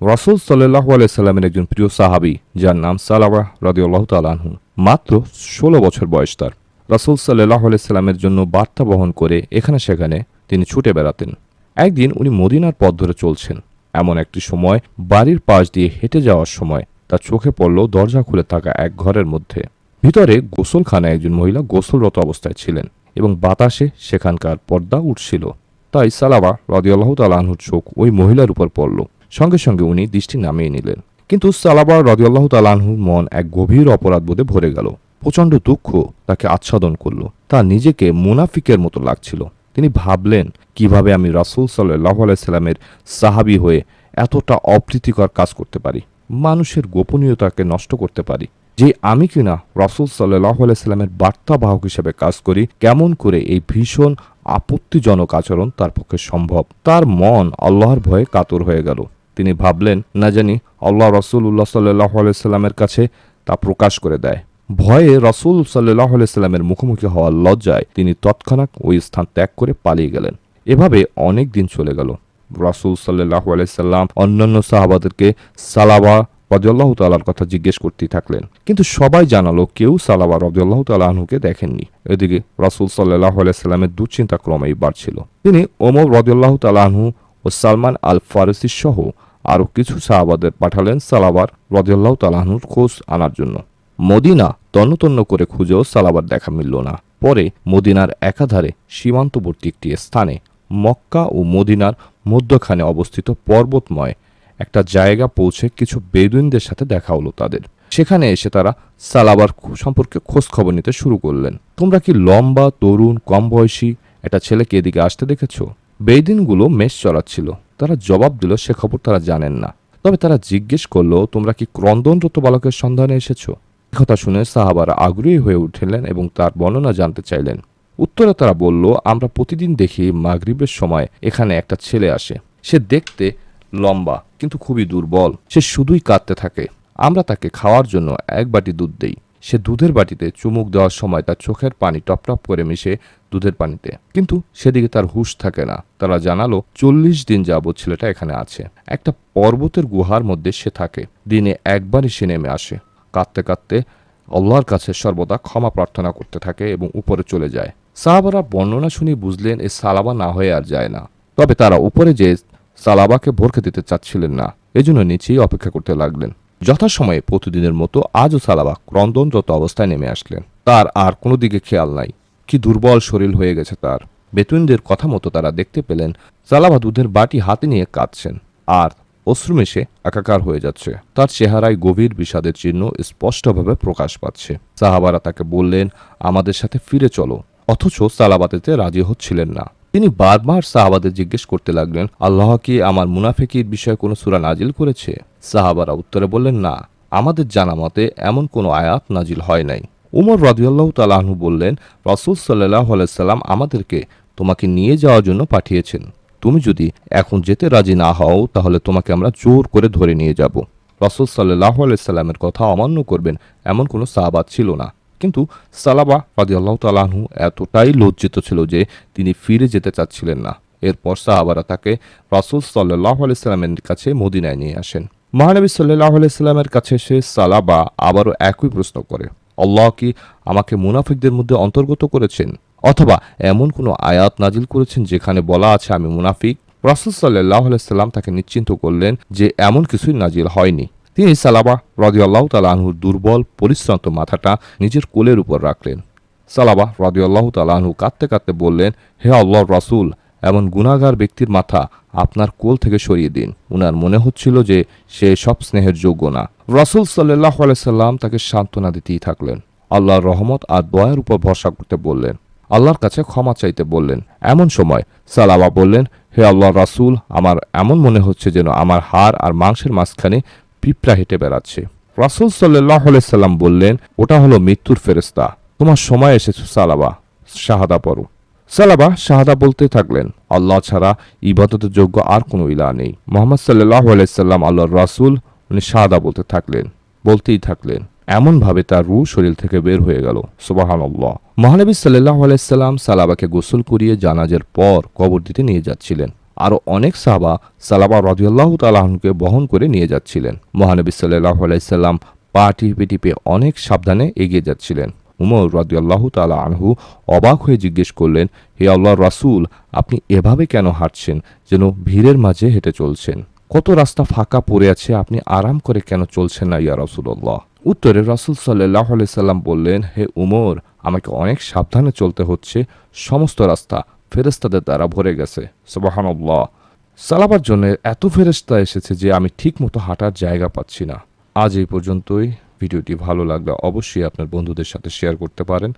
রাসুল সাল্লাহ আলাইসাল্লামের একজন প্রিয় সাহাবি, যার নাম সালাবা রদিউল্লাহ তালাহু মাত্র ষোলো বছর বয়স তার। রাসুল সাল্লাহ আলাইসাল্লামের জন্য বার্তা বহন করে এখানে সেখানে তিনি ছুটে বেড়াতেন। একদিন উনি মদিনার পথ ধরে চলছেন। এমন একটি সময় বাড়ির পাশ দিয়ে হেঁটে যাওয়ার সময় তার চোখে পড়ল দরজা খুলে থাকা এক ঘরের মধ্যে। ভিতরে গোসলখানায় একজন মহিলা গোসলরত অবস্থায় ছিলেন এবং বাতাসে সেখানকার পর্দা উঠছিল। তাই সালাবা রদিয়াল্লাহ তালাহুর চোখ ওই মহিলার উপর পড়ল। সঙ্গে সঙ্গে উনি দৃষ্টি নামিয়ে নিলেন। কিন্তু সালাবা রদিয়াল্লাহ তালাহুর মন এক গভীর অপরাধ বোধে ভরে গেল। প্রচণ্ড দুঃখ তাকে আচ্ছাদন করল। তা নিজেকে মুনাফিকের মতো লাগছিল। তিনি ভাবলেন, কীভাবে আমি রাসুল সাল্লাহ আলাইসাল্লামের সাহাবি হয়ে এতটা অপ্রীতিকর কাজ করতে পারি? মানুষের গোপনীয়তাকে নষ্ট করতে পারি? যে আমি কিনা রাসুল সাল্লাহ আলাইস্লামের বার্তাবাহক হিসেবে কাজ করি, কেমন করে এই ভীষণ আপত্তিজনক আচরণ তার পক্ষে সম্ভব? তার মন আল্লাহর ভয়ে কাতর হয়ে গেল। তিনি ভাবলেন, না জানি, আল্লাহ রসুল উল্লাহ সাল্লাহ আলাইস্লামের কাছে তা প্রকাশ করে দেয়। ভয়ে রসুল সাল্লাহ আলাইস্লামের মুখোমুখি হওয়ার লজ্জায় তিনি তৎক্ষণাৎ ওই স্থান ত্যাগ করে পালিয়ে গেলেন। এভাবে অনেক দিন চলে গেল। রসুল সাল্লাহ আলাইসাল্লাম অন্যান্য সাহাবাদেরকে সালাবা রদিয়াল্লাহ তাল্লার কথা জিজ্ঞেস করতেই থাকলেন। কিন্তু সবাই জানালো, কেউ সালাবা রদিয়াল্লাহ তাল্লাহনুকে দেখেননি। এদিকে রাসুল সাল্লাহ আলাইস্লামের দুশ্চিন্তা ক্রমেই বাড়ছিল। তিনি ওমর রদিয়াল্লাহ তালাহু ও সালমান আল ফারসি সহ আরও কিছু সাহাবাদের পাঠালেন সালাবার রদিয়াল্লাহ তালাহনুর খোঁজ আনার জন্য। মদিনা তন্ন করে খুঁজেও সালাবার দেখা মিলল না। পরে মদিনার একাধারে সীমান্তবর্তী একটি স্থানে মক্কা ও মদিনার মধ্যখানে অবস্থিত পর্বতময় একটা জায়গা পৌঁছে কিছু বেদুইনদের সাথে দেখা হলো তাদের। সেখানে এসে তারা সালাবার সম্পর্কে খোঁজ খবর নিতে শুরু করলেন। তোমরা কি লম্বা, তরুণ, কম বয়সী? একটা ছেলেকে এদিকে আসতে দেখেছ? বেদিনগুলো মেষ চড়াচ্ছিল তারা জবাব দিল, সে খবর তারা জানেন না। তবে তারা জিজ্ঞেস করল, তোমরা কি ক্রন্দনরত বালকের সন্ধানে এসেছ? কথা শুনে সাহাবারা আগ্রহী হয়ে উঠলেন এবং তার বর্ণনা জানতে চাইলেন। উত্তরে তারা বলল, আমরা প্রতিদিন দেখি মাগরিবের সময় এখানে একটা ছেলে আসে। সে দেখতে লম্বা, কিন্তু খুবই দুর্বল। সে শুধুই কাঁদতে থাকে। আমরা তাকে খাওয়ার জন্য এক বাটি দুধ দেই। সে দুধের বাটিতে চুমুক দেওয়ার সময় তার চোখের পানি টপটপ করে মিশে দুধের পানিতে। কিন্তু সেদিকে তার হুশ থাকে না। তারা জানালো, চল্লিশ দিন যাবৎ ছেলেটা এখানে আছে। একটা পর্বতের গুহার মধ্যে সে থাকে। দিনে একবারই সে নেমে আসে। কাঁদতে কাঁদতে আল্লাহর কাছে সর্বদা ক্ষমা প্রার্থনা করতে থাকে এবং উপরে চলে যায়। সাহাবারা বর্ণনা শুনে বুঝলেন, এ সালাবা না হয়ে আর যায় না। তবে তারা উপরে যে সালাবাকে ভরকে দিতে চাচ্ছিলেন না। এজন্য নিচেই অপেক্ষা করতে লাগলেন। যথাসময়ে প্রতিদিনের মতো আজও সালাবা ক্রন্দনরত অবস্থায় নেমে আসলেন। তার আর কোনো দিকে খেয়াল নাই। কি দুর্বল শরীর হয়ে গেছে তার। বেতুইনদের কথা মতো তারা দেখতে পেলেন সালাবা দুধের বাটি হাতে নিয়ে কাঁদছেন আর অশ্রুমেশে একাকার হয়ে যাচ্ছে। তার চেহারায় গভীর বিষাদের চিহ্ন স্পষ্টভাবে প্রকাশ পাচ্ছে। সাহাবারা তাকে বললেন, আমাদের সাথে ফিরে চলো। অথচ সালাবাতেতে রাজি হচ্ছিলেন না। তিনি বারবার সাহাবাদের জিজ্ঞেস করতে লাগলেন, আল্লাহ কি আমার মুনাফেকির বিষয়ে কোনো সুরা নাজিল করেছে? সাহাবারা উত্তরে বললেন, না, আমাদের জানা মতে এমন কোনো আয়াত নাজিল হয় নাই। উমর রদিয়াল্লাহ তালাহনু বললেন, রসুল সাল্লাহ আলাইসাল্লাম আমাদেরকে তোমাকে নিয়ে যাওয়ার জন্য পাঠিয়েছেন। তুমি যদি এখন যেতে রাজি না হও, তাহলে তোমাকে আমরা জোর করে ধরে নিয়ে যাব। রসুল সাল্লাহ আলাইসাল্লামের কথা অমান্য করবেন, এমন কোনো সাহাবাদ ছিল না। কিন্তু সালাবা রাজিয়াল্লাহ তালাহু এতটাই লজ্জিত ছিল যে তিনি ফিরে যেতে চাচ্ছিলেন না। এরপর সাহাবারা তাকে রসুল সাল্লাহ আলাইস্লামের কাছে মদিনায় নিয়ে আসেন। মহানবী সাল্লাহ আলাইস্লামের কাছে সে সালাবা আবারও একই প্রশ্ন করে, আল্লাহ কি আমাকে মুনাফিকদের মধ্যে অন্তর্গত করেছেন? অথবা এমন কোনো আয়াত নাজিল করেছেন যেখানে বলা আছে আমি মুনাফিক? রাসুল সাল্লাহ আলাইস্লাম তাকে নিশ্চিন্ত করলেন যে এমন কিছুই নাজিল হয়নি। তিনি সালাবা রদিয়াল্লাহ তালাহুর দুর্বল, পরিশ্রান্ত মাথাটা নিজের কোলের উপর রাখলেন। সালাবা রদিয়াল্লাহ তালাহু কাঁদতে কাঁদতে বললেন, হে আল্লাহ রাসুল, এমন গুণাগার ব্যক্তির মাথা আপনার কোল থেকে সরিয়ে দিন। উনার মনে হচ্ছিল যে সে সব স্নেহের যোগ্য না। রাসুল সাল্লাহ আলাইসাল্লাম তাকে সান্ত্বনা দিতেই থাকলেন। আল্লাহর রহমত আর দয়ার উপর ভরসা করতে বললেন। আল্লাহর কাছে ক্ষমা চাইতে বললেন। এমন সময় সালাবা বললেন, হে আল্লাহ রাসুল, আমার এমন মনে হচ্ছে যেন আমার হাড় আর মাংসের মাঝখানে পিঁপড়া হেঁটে বেড়াচ্ছে। রাসুল সাল্লাহ সাল্লাম বললেন, ওটা হলো মৃত্যুর ফেরেস্তা তোমার সময় এসেছে, সালাবা, শাহাদা পড়ো। সালাবা, শাহাদা বলতে থাকলেন, আল্লাহ ছাড়া ইবাদতের যোগ্য আর কোনো ইলা নেই। মোহাম্মদ সাল্লাহ আলাইসাল্লাম আল্লাহর রাসুল, উনি শাহাদা বলতে থাকলেন, বলতেই থাকলেন, এমনভাবে তার রু শরীর থেকে বের হয়ে গেল। সুবাহানল্লাহ। মহানবী সাল্লাহ আলাইসাল্লাম সালাবাকে গোসল করিয়ে জানাজের পর কবর দিতে নিয়ে যাচ্ছিলেন। আরও অনেক সাহাবা সালাবা রদিয়াল্লাহ তালাহকে বহন করে নিয়ে যাচ্ছিলেন। মহানবী সাল্লাহ আলাইসাল্লাম পা টিপে টিপে অনেক সাবধানে এগিয়ে যাচ্ছিলেন। উমর রদিয়াল্লাহ তালা আনহু অবাক হয়ে জিজ্ঞেস করলেন, হে আল্লাহ রাসূল, আপনি এভাবে কেন হাঁটছেন যেন ভিড়ের মাঝে হেঁটে চলছেন? কত রাস্তা ফাঁকা পড়ে আছে, আপনি আরাম করে কেন চলছেন না, ইয়া রাসূলুল্লাহ? উত্তরে রাসূল সাল্লাহ সাল্লাম বললেন, হে উমর, আমাকে অনেক সাবধানে চলতে হচ্ছে, সমস্ত রাস্তা ফেরেস্তাদের দ্বারা ভরে গেছে, সুবহানাল্লাহ। সালাবার জন্য এত ফেরেস্তা এসেছে যে আমি ঠিক মতো হাঁটার জায়গা পাচ্ছি না। আজ এই পর্যন্তই। ভিডিওটি ভালো লাগলে অবশ্যই আপনার বন্ধুদের সাথে শেয়ার করতে পারেন।